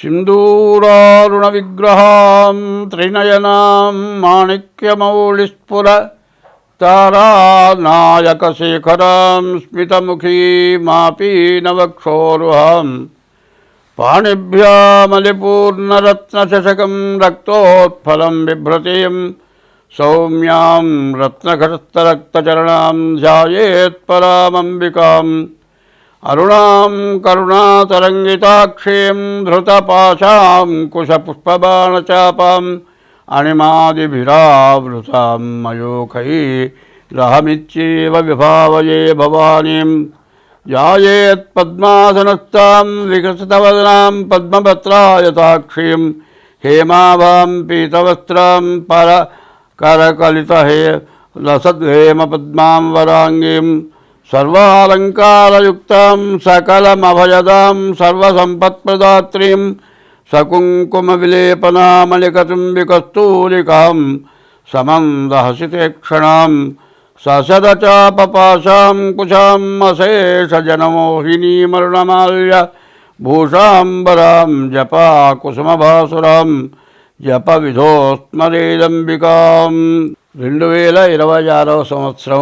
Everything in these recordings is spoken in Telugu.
सिन्दूरारुणविग्रहां त्रिनयनां माणिक्यमौलिस्फुर तारानायकशेखरां स्मितमुखीमापीनवक्षोरुहाम् पाणिभ्यामलिपूर्णरत्नशशकं रक्तोत्फलं बिभ्रतीं सौम्यां रत्नघटस्थरक्तचरणां ध्यायेत्परामम्बिकाम् अरुणां करुणातरङ्गिताक्षीं धृतपाशां कुशपुष्पबाणचापाम् अणिमादिभिरावृतां मयूखैरहमित्येव विभावये भवानीं ध्यायेत्पद्मासनस्तां विकसितवदनां पद्मपत्रायताक्षीं हेमाभां पीतवस्त्रां पर करकलितहे लसद्हेमपद्मां वराङ्गीं सर्वालङ्कारयुक्तां सकलमभयदां सर्वसम्पत्प्रदात्रीं सकुङ्कुमविलेपनामलिकचुम्बिकस्तूलिकां समन्दहसिते क्षणां ससदचापपाशां कुशाम् अशेषजनमोहिनीमरुणमाल्य भूषाम्बरां जपा कुसुमभासुरां జప విధోస్మరేదంబికాం రెండు వేల ఇరవై ఆరవ సంవత్సరం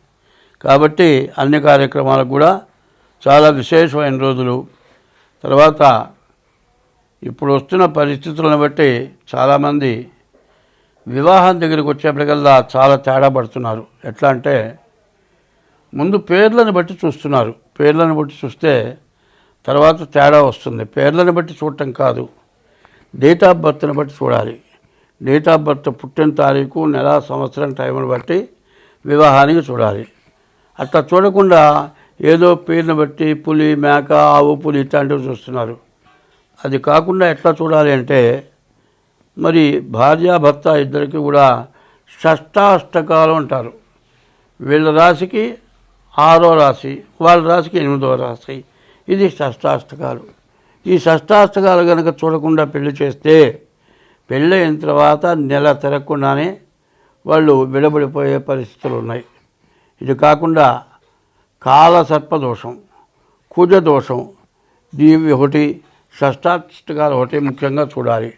కాబట్టి అన్ని కార్యక్రమాలకు కూడా చాలా విశేషమైన రోజులు. తర్వాత ఇప్పుడు వస్తున్న పరిస్థితులను బట్టి చాలామంది వివాహం దగ్గరికి వచ్చేప్పటికల్లా చాలా తేడా పడుతున్నారు. ఎట్లా అంటే ముందు పేర్లను బట్టి చూస్తున్నారు. పేర్లను బట్టి చూస్తే తర్వాత తేడా వస్తుంది. పేర్లను బట్టి చూడటం కాదు. డేట్ ఆఫ్ బర్త్ని బట్టి చూడాలి. డేట్ ఆఫ్ బర్త్ పుట్టిన తారీఖు నెల సంవత్సరం టైంని బట్టి వివాహానికి చూడాలి. అట్లా చూడకుండా ఏదో పేరును బట్టి పులి మేక ఆవు పులి ఇట్లాంటివి చూస్తున్నారు. అది కాకుండా ఎట్లా చూడాలి అంటే మరి భార్యాభర్త ఇద్దరికి కూడా షష్టాష్టకాలు అంటారు. వీళ్ళ రాశికి ఆరో రాశి వాళ్ళ రాశికి ఎనిమిదో రాశి. ఇది షష్టాష్టకాలు. ఈ షష్టాష్టకాలు కనుక చూడకుండా పెళ్ళి చేస్తే పెళ్ళి అయిన తర్వాత నెల తిరగకుండానే వాళ్ళు విడబడిపోయే పరిస్థితులు ఉన్నాయి. ఇది కాకుండా కాల కాలసర్పదోషం కుజదోషం దీవి ఒకటి షష్టాష్టకాలు ఒకటి ముఖ్యంగా చూడాలి.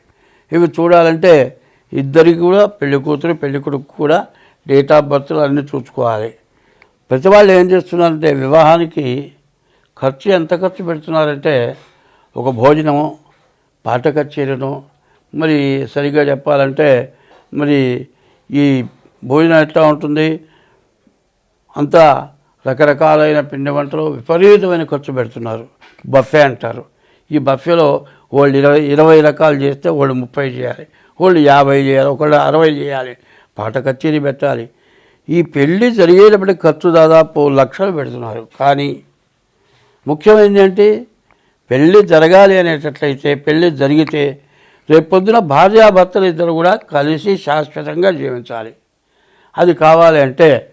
ఇవి చూడాలంటే ఇద్దరికి కూడా పెళ్ళి కూతురు పెళ్ళి కొడుకు కూడా డేట్ ఆఫ్ బర్త్లు అన్నీ చూసుకోవాలి. ప్రతి వాళ్ళు ఏం చేస్తున్నారంటే వివాహానికి ఖర్చు ఎంత ఖర్చు పెడుతున్నారంటే ఒక భోజనం పాట కచేరీను మరి సరిగ్గా చెప్పాలంటే మరి ఈ భోజనం ఎట్లా ఉంటుంది అంతా రకరకాలైన పిండి వంటలు విపరీతమైన ఖర్చు పెడుతున్నారు. బఫే అంటారు. ఈ బఫేలో వాళ్ళు ఇరవై ఇరవై రకాలు చేస్తే వాళ్ళు ముప్పై చేయాలి. వాళ్ళు యాభై చేయాలి ఒకళ్ళు అరవై చేయాలి పాట కచేరీ పెట్టాలి. ఈ పెళ్ళి జరిగేటప్పటికి ఖర్చు దాదాపు లక్షలు పెడుతున్నారు. కానీ ముఖ్యమైనది ఏంటి? పెళ్ళి జరగాలి అనేటట్లయితే పెళ్ళి జరిగితే రేపొద్దున భార్యాభర్తలు ఇద్దరు కూడా కలిసి శాశ్వతంగా జీవించాలి. అది కావాలి అంటే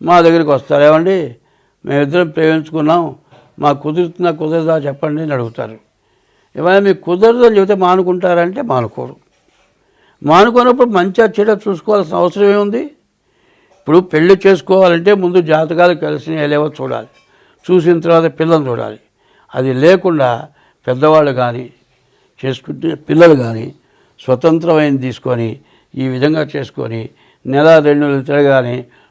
మా దగ్గరికి వస్తారు. ఏమండి? మేమిద్దరం ప్రేమించుకున్నాం. మాకు కుదురుతుందా కుదరదా చెప్పండి అని అడుగుతారు. ఏమైనా మీకు కుదరదో చెబితే మానుకుంటారంటే మానుకోరు. మానుకున్నప్పుడు మంచిగా చెడ చూసుకోవాల్సిన అవసరం ఏముంది? ఇప్పుడు పెళ్ళి చేసుకోవాలంటే ముందు జాతకాలు కలిసి లేవో చూడాలి. చూసిన తర్వాత పిల్లల్ని చూడాలి. అది లేకుండా పెద్దవాళ్ళు కానీ చేసుకుంటే పిల్లలు కానీ స్వతంత్రమైన తీసుకొని ఈ విధంగా చేసుకొని నెల రెండు నెలలు తిరగానే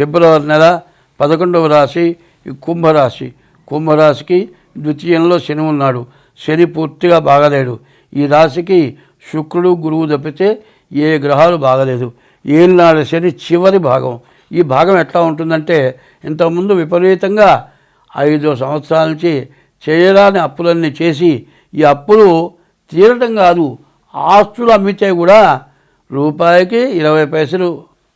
ఫిబ్రవరి నెల పదకొండవ రాశి కుంభరాశి. కుంభరాశికి ద్వితీయంలో శని ఉన్నాడు. శని పూర్తిగా బాగలేడు. ఈ రాశికి శుక్రుడు గురువు తప్పితే ఏ గ్రహాలు బాగలేదు. ఏలినాడు శని చివరి భాగం. ఈ భాగం ఎట్లా ఉంటుందంటే ఇంతకుముందు విపరీతంగా ఐదు సంవత్సరాల నుంచి చేయరాని అప్పులన్నీ చేసి ఈ అప్పులు తీరటం కాదు ఆస్తులు అమ్మితే కూడా రూపాయికి ఇరవై పైసలు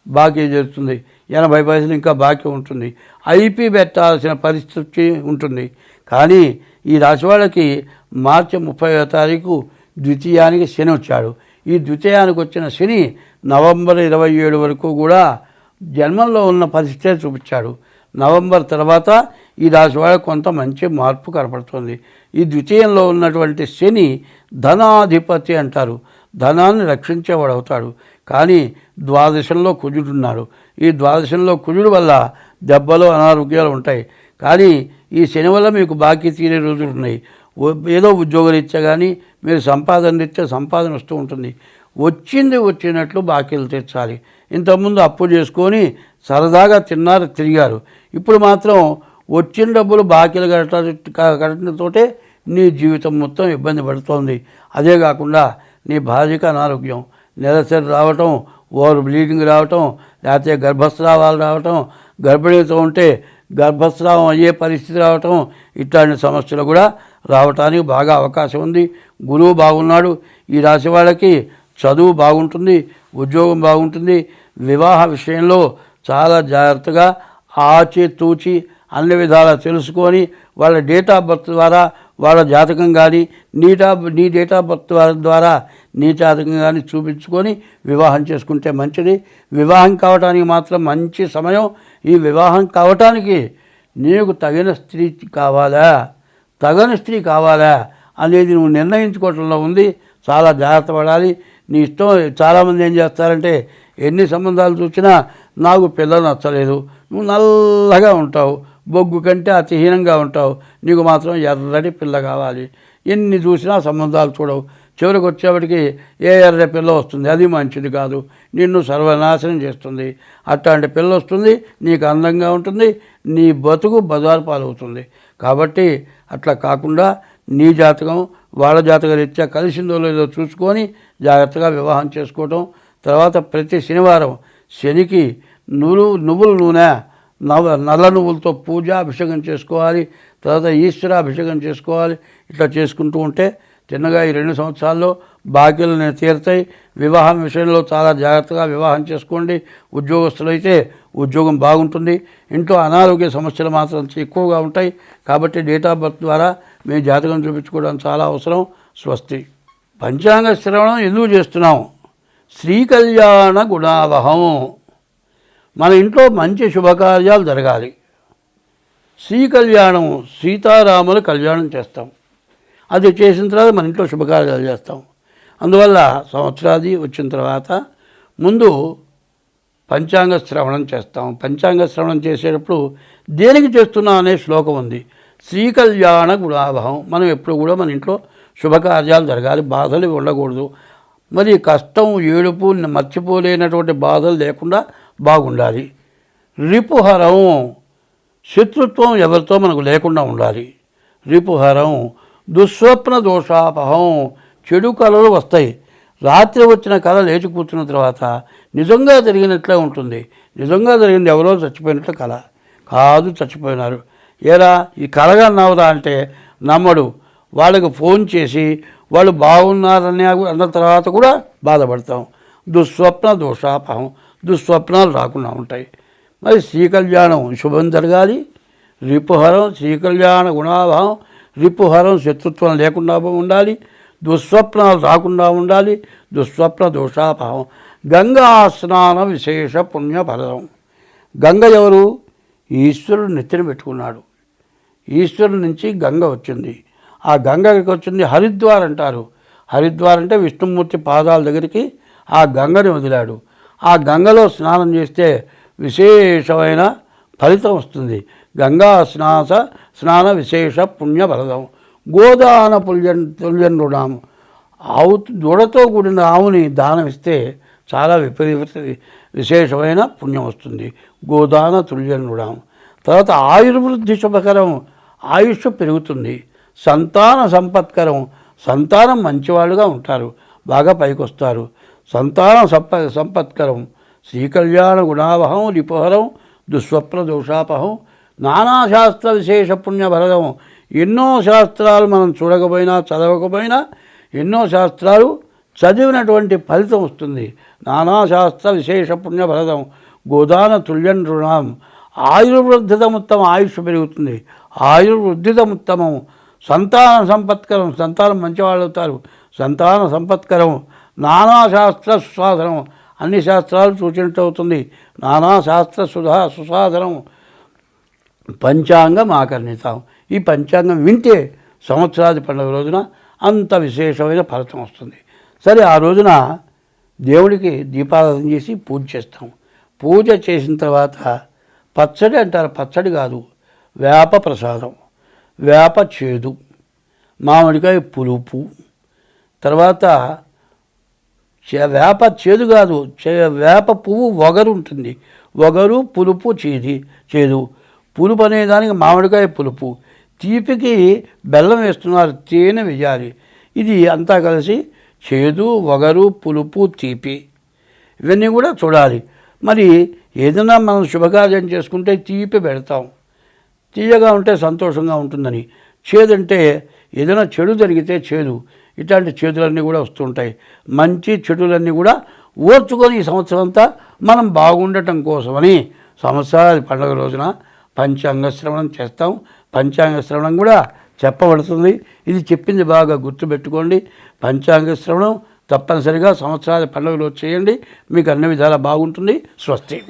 బాకీ జరుగుతుంది ఎనభై పైసలు ఇంకా బాకీ ఉంటుంది. ఐపీ పెట్టాల్సిన పరిస్థితి ఉంటుంది. కానీ ఈ రాశి వాళ్ళకి మార్చి ముప్పై తారీఖు ద్వితీయానికి శని వచ్చాడు. ఈ ద్వితీయానికి వచ్చిన శని నవంబర్ ఇరవై ఏడు వరకు కూడా జన్మంలో ఉన్న పరిస్థితే చూపించాడు. నవంబర్ తర్వాత ఈ రాశి వాళ్ళకి కొంత మంచి మార్పు కనపడుతుంది. ఈ ద్వితీయంలో ఉన్నటువంటి శని ధనాధిపతి అంటారు. ధనాన్ని రక్షించేవాడు అవుతాడు. కానీ ద్వాదశంలో కుజుడున్నాడు. ఈ ద్వాదశంలో కుజుడు వల్ల దెబ్బలు అనారోగ్యాలు ఉంటాయి. కానీ ఈ శని వల్ల మీకు బాకీ తీరే రోజులు ఉన్నాయి. ఏదో ఉద్యోగరీత్యా కానీ మీరు సంపాదన రీత్యా సంపాదన వస్తూ ఉంటుంది. వచ్చింది వచ్చినట్లు బాకీలు తీర్చాలి. ఇంతకుముందు అప్పు చేసుకొని సరదాగా తిన్నారు తిరిగారు. ఇప్పుడు మాత్రం వచ్చిన డబ్బులు బాకీలు కట్ట కట్టడంతోటే నీ జీవితం మొత్తం ఇబ్బంది పడుతోంది. అదే కాకుండా నీ భార్యకి అనారోగ్యం. నెలసరి రావటం ఓవర్ బ్లీడింగ్ రావటం లేకపోతే గర్భస్రావాలు రావటం గర్భిణీతో ఉంటే గర్భస్రావం అయ్యే పరిస్థితి రావటం ఇట్లాంటి సమస్యలు కూడా రావటానికి బాగా అవకాశం ఉంది. గురువు బాగున్నాడు. ఈ రాశి వాళ్ళకి చదువు బాగుంటుంది ఉద్యోగం బాగుంటుంది. వివాహ విషయంలో చాలా జాగ్రత్తగా ఆచితూచి అన్ని విధాలా తెలుసుకొని వాళ్ళ డేట్ ఆఫ్ బర్త్ ద్వారా వాళ్ళ జాతకం కానీ నీ డా- నీ డేట్ ఆఫ్ బర్త్ ద్వారా నీ జాతకం చూపించుకొని వివాహం చేసుకుంటే మంచిది. వివాహం కావటానికి మాత్రం మంచి సమయం. ఈ వివాహం కావటానికి నీకు తగిన స్త్రీ కావాలా? తగని స్త్రీ కావాలా? అనేది నువ్వు నిర్ణయించుకోవటంలో ఉంది. చాలా జాగ్రత్త పడాలి. నీ ఇష్టం చాలామంది ఏం చేస్తారంటే ఎన్ని సంబంధాలు చూసినా నాకు పిల్లలు నచ్చలేదు. నువ్వు నల్లగా ఉంటావు. బొగ్గు కంటే అతిహీనంగా ఉంటావు. నీకు మాత్రం ఎర్రటి పిల్ల కావాలి. ఎన్ని చూసినా సంబంధాలు చూడవు. చివరికి వచ్చేప్పటికి ఏ ఎర్ర పిల్ల వస్తుంది. అది మంచిది కాదు. నిన్ను సర్వనాశనం చేస్తుంది. అట్లాంటి పిల్ల వస్తుంది నీకు అందంగా ఉంటుంది నీ బతుకు బజారు పాలవుతుంది. కాబట్టి అట్లా కాకుండా నీ జాతకం వాళ్ళ జాతక రీత్యా కలిసిందో లేదో చూసుకొని జాగ్రత్తగా వివాహం చేసుకోవటం. తర్వాత ప్రతి శనివారం శనికి నువ్వు నువ్వుల నూనె నవ నల్ల నువ్వులతో పూజ అభిషేకం చేసుకోవాలి. తర్వాత ఈశ్వరాభిషేకం చేసుకోవాలి. ఇట్లా చేసుకుంటూ ఉంటే చిన్నగా ఈ రెండు సంవత్సరాల్లో బాకీలు నేను తీరుతాయి. వివాహం విషయంలో చాలా జాగ్రత్తగా వివాహం చేసుకోండి. ఉద్యోగస్తులైతే ఉద్యోగం బాగుంటుంది. ఇంట్లో అనారోగ్య సమస్యలు మాత్రం ఎక్కువగా ఉంటాయి. కాబట్టి డేట్ ఆఫ్ బర్త్ ద్వారా మీ జాతకం చూపించుకోవడం చాలా అవసరం. స్వస్తి. పంచాంగ శ్రవణం ఎందుకు చేస్తున్నాం? శ్రీ కళ్యాణ గుణావహం. మన ఇంట్లో మంచి శుభకార్యాలు జరగాలి. శ్రీ కళ్యాణం సీతారాముల కళ్యాణం చేస్తాం. అది చేసిన తర్వాత మన ఇంట్లో శుభకార్యాలు చేస్తాం. అందువల్ల సంవత్సరాది వచ్చిన తర్వాత ముందు పంచాంగ శ్రవణం చేస్తాం. పంచాంగ శ్రవణం చేసేటప్పుడు దేనికి చేస్తున్నాం అనే శ్లోకం ఉంది. శ్రీ కళ్యాణ గుణాభావం. మనం ఎప్పుడు కూడా మన ఇంట్లో శుభకార్యాలు జరగాలి. బాధలు ఉండకూడదు. మరి కష్టం ఏడుపు మర్చిపోలేనటువంటి బాధలు లేకుండా బాగుండాలి. రిపుహరం శత్రుత్వం ఎవరితో మనకు లేకుండా ఉండాలి. రిపుహరం దుస్వప్న దోషాపహం చెడు కళలు వస్తాయి. రాత్రి వచ్చిన కళ లేచి కూర్చున్న తర్వాత నిజంగా జరిగినట్లే ఉంటుంది. నిజంగా జరిగింది ఎవరో చచ్చిపోయినట్లు కళ కాదు చచ్చిపోయినారు. ఏరా ఈ కళగా నవ్వదా అంటే నమ్మడు. వాళ్ళకి ఫోన్ చేసి వాళ్ళు బాగున్నారని అన్న తర్వాత కూడా బాధపడతాం. దుస్వప్న దోషాపహం దుస్వప్నాలు రాకుండా ఉంటాయి. మరి శ్రీకళ్యాణం శుభం జరగాలి. రిపుహరం శ్రీకళ్యాణ గుణాభావం రిపుహరం శత్రుత్వం లేకుండా ఉండాలి దుస్వప్నాలు రాకుండా ఉండాలి దుస్వప్న దోషాపహం గంగా స్నాన విశేష పుణ్యఫలం గంగ ఎవరు? ఈశ్వరుడు నెత్తిన పెట్టుకున్నాడు. ఈశ్వరుడు నుంచి గంగ వచ్చింది. ఆ గంగ ఎక్కడికి వచ్చింది? హరిద్వార్ అంటారు. హరిద్వార్ అంటే విష్ణుమూర్తి పాదాల దగ్గరికి ఆ గంగని వదిలాడు. ఆ గంగలో స్నానం చేస్తే విశేషమైన ఫలితం వస్తుంది. గంగా స్నాస స్నాన విశేష పుణ్యఫలదం. గోదాన పుల్యన్ తుల్యన్ ఆవు దూడతో కూడిన ఆవుని దానం ఇస్తే చాలా విపరీత విశేషమైన పుణ్యం వస్తుంది. గోదాన తుల్యన్ తర్వాత ఆయుర్వృద్ధి శుభకరం ఆయుష్ పెరుగుతుంది. సంతాన సంపత్కరం సంతానం మంచివాళ్ళుగా ఉంటారు బాగా పైకొస్తారు. సంతాన సంప సంపత్కరం శ్రీకళ్యాణ గుణావహం రిపుహరం దుస్వప్న దోషాపహం నానాశాస్త్ర విశేష పుణ్య పుణ్యభరదం ఎన్నో శాస్త్రాలు మనం చూడకపోయినా చదవకపోయినా ఎన్నో శాస్త్రాలు చదివినటువంటి ఫలితం వస్తుంది. నానాశాస్త్ర విశేష పుణ్య భరతం గోదాన తుల్యన్ రుణం ఆయుర్వృద్ధితముత్తమ ఆయుష్ పెరుగుతుంది. ఆయుర్వృద్ధితముత్తమం. సంతాన సంపత్కరం. సంతానం మంచివాళ్ళు అవుతారు. సంతాన సంపత్కరం. నానాశాస్త్ర సుసాధనం అన్ని శాస్త్రాలు సూచించవుతుంది నానాశాస్త్ర సుధా సుసాధనం. పంచాంగం ఆకర్ణితాం. ఈ పంచాంగం వింటే సంవత్సరాది పండుగ రోజున అంత విశేషమైన ఫలితం వస్తుంది. సరే ఆ రోజున దేవుడికి దీపారాధన చేసి పూజ చేస్తాం. పూజ చేసిన తర్వాత పచ్చడి అంటారు. పచ్చడి కాదు వేప ప్రసాదం వేప చేదు మామిడికాయ పులుపు. తర్వాత చే- వేప చేదు కాదు చే- వేప పువ్వు వగరు ఉంటుంది. వగరు పులుపు చేది చేదు. పులుపు అనేదానికి మామిడికాయ పులుపు. తీపికి బెల్లం వేస్తున్నారు తేనె వేయాలి. ఇది అంతా కలిసి చేదు వగరు పులుపు తీపి. ఇవన్నీ కూడా చూడాలి. మరి ఏదైనా మనం శుభకార్యం చేసుకుంటే తీపి పెడతాం. తీయగా ఉంటే సంతోషంగా ఉంటుందని. చేదంటే ఏదైనా చెడు జరిగితే చేదు. ఇట్లాంటి చేదులన్నీ కూడా వస్తుంటాయి. మంచి చెడులన్నీ కూడా ఓర్చుకొని ఈ సంవత్సరం అంతా మనం బాగుండటం కోసమని సంవత్సరాది పండుగ రోజున పంచాంగ శ్రవణం చేస్తాం. పంచాంగ శ్రవణం కూడా చెప్పబడుతుంది. ఇది చెప్పింది బాగా గుర్తుపెట్టుకోండి. పంచాంగ శ్రవణం తప్పనిసరిగా సంవత్సరాది పండుగలో చేయండి. మీకు అన్ని విధాలా బాగుంటుంది. స్వస్తి.